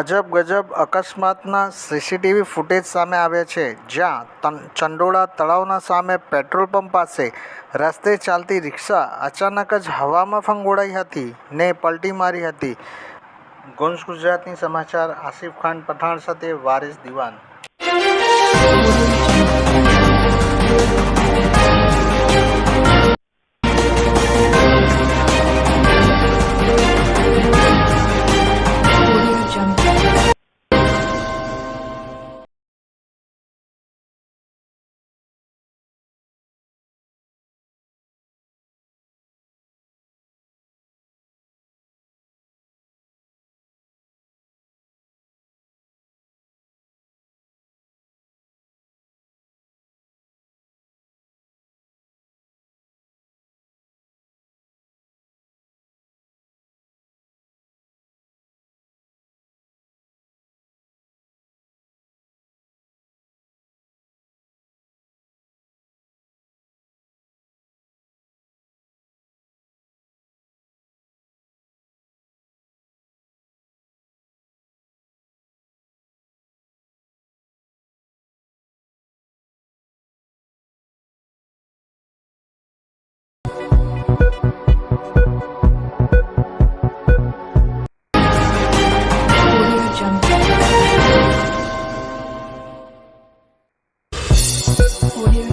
અજબ ગજબ અકસ્માતના CCTV footage સામે આવ્યા છે. જ્યાં ચંડોળા તળાવના સામે પેટ્રોલ પંપ પાસે રસ્તે ચાલતી રિક્ષા અચાનક જ હવામાં ફંગોળાઈ હતી ને પલટી મારી હતી. ગુંજ ગુજરાતની સમાચાર આસિફ ખાન, પઠાણ સાથે વારિસ દિવાન. Audio